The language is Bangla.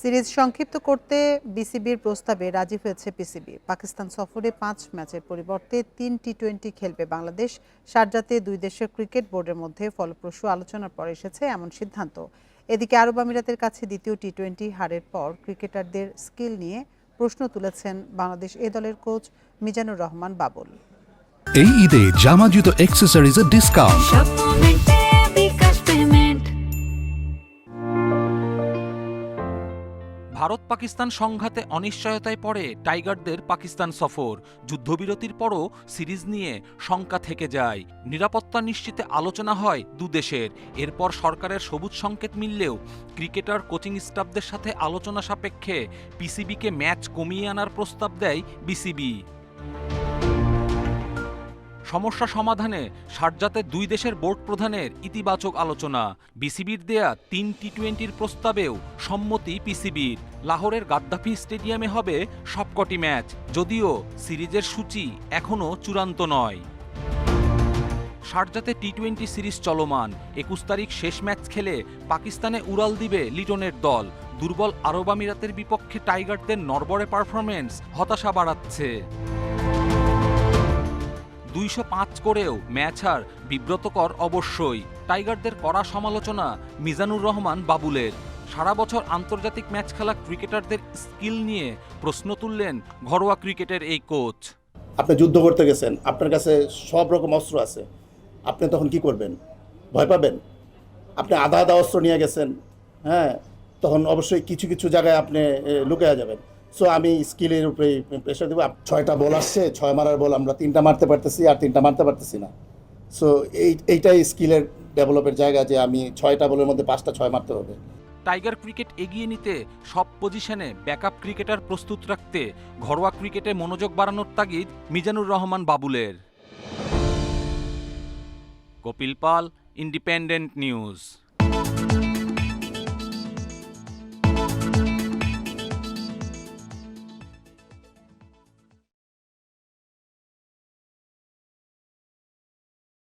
সিরিজ সংক্ষিপ্ত করতে বিসিবির প্রস্তাবে রাজি হয়েছে পিসিবি পাকিস্তান সফরে পাঁচ ম্যাচের পরিবর্তে তিন টি টোয়েন্টি খেলবে বাংলাদেশ। শারজাতে দুই দেশের ক্রিকেট বোর্ডের মধ্যে ফলপ্রসূ আলোচনার পর এসেছে এমন সিদ্ধান্ত। এদিকে আরব আমিরাতের কাছে দ্বিতীয় টি টোয়েন্টি হারের পর ক্রিকেটারদের স্কিল নিয়ে প্রশ্ন তুলেছেন বাংলাদেশ এ দলের কোচ মিজানুর রহমান বাবুল। এই ঈদে জামা জুতো অ্যাক্সেসরিজের ডিসকাউন্ট ভারত পাকিস্তান সংঘাতে অনিশ্চয়তায় পড়ে টাইগারদের পাকিস্তান সফর। যুদ্ধবিরতির পরও সিরিজ নিয়ে শঙ্কা থেকে যায়। নিরাপত্তা নিশ্চিতে আলোচনা হয় দুদেশের এরপর সরকারের সবুজ সংকেত মিললেও ক্রিকেটার, কোচিং স্টাফদের সাথে আলোচনা সাপেক্ষে পিসিবিকে ম্যাচ কমিয়ে আনার প্রস্তাব দেয় বিসিবি। সমস্যা সমাধানে সারজাতে দুই দেশের বোর্ড প্রধানের ইতিবাচক আলোচনা। বিসিবির দেয়া তিন টি টোয়েন্টির প্রস্তাবেও সম্মতি পিসিবির। লাহোরের গাদ্দাফি স্টেডিয়ামে হবে সবকটি ম্যাচ, যদিও সিরিজের সূচি এখনও চূড়ান্ত নয়। শারজাতে টি টোয়েন্টি সিরিজ চলমান। একুশ তারিখ শেষ ম্যাচ খেলে পাকিস্তানে উড়াল দিবে লিটনের দল। দুর্বল আরব আমিরাতের বিপক্ষে টাইগারদের নরবরে পারফরমেন্স হতাশা বাড়াচ্ছে। দুইশো পাঁচ করেও ম্যাচ হার বিব্রতকর অবশ্যই। টাইগারদের কড়া সমালোচনা মিজানুর রহমান বাবুলের। সারা বছর আন্তর্জাতিক ম্যাচ খেলা ক্রিকেটারদের স্কিল নিয়ে প্রশ্ন তুললেন ঘরোয়া ক্রিকেটের এই কোচ। আপনি যুদ্ধ করতে গেছেন, আপনার কাছে সব রকম অস্ত্র আছে। আপনি তখন কি করবেন? ভয় পাবেন? আপনি আধা আধা অস্ত্র নিয়ে গেছেন হ্যাঁ? তখন অবশ্যই কিছু কিছু জায়গায় আপনি লুকিয়ে যাবেন। সো আমি স্কিলের উপরে প্রেশার দেবো। ছয়টা বল আসছে, ছয় মারার বল আমরা তিনটা মারতে পারতেছি আর তিনটা মারতে পারতেছি না। সো এই, এইটাই স্কিলের ডেভেলপের জায়গা যে আমি ছয়টা বলের মধ্যে পাঁচটা, ছয় মারতে হবে। টাইগার ক্রিকেট এগিয়ে নিতে সব পজিশনে ব্যাকআপ ক্রিকেটার প্রস্তুত রাখতে ঘরোয়া ক্রিকেটে মনোযোগ বাড়ানোর তাগিদ Mizanur Rahman বাবুলের। Kapil Pal Independent News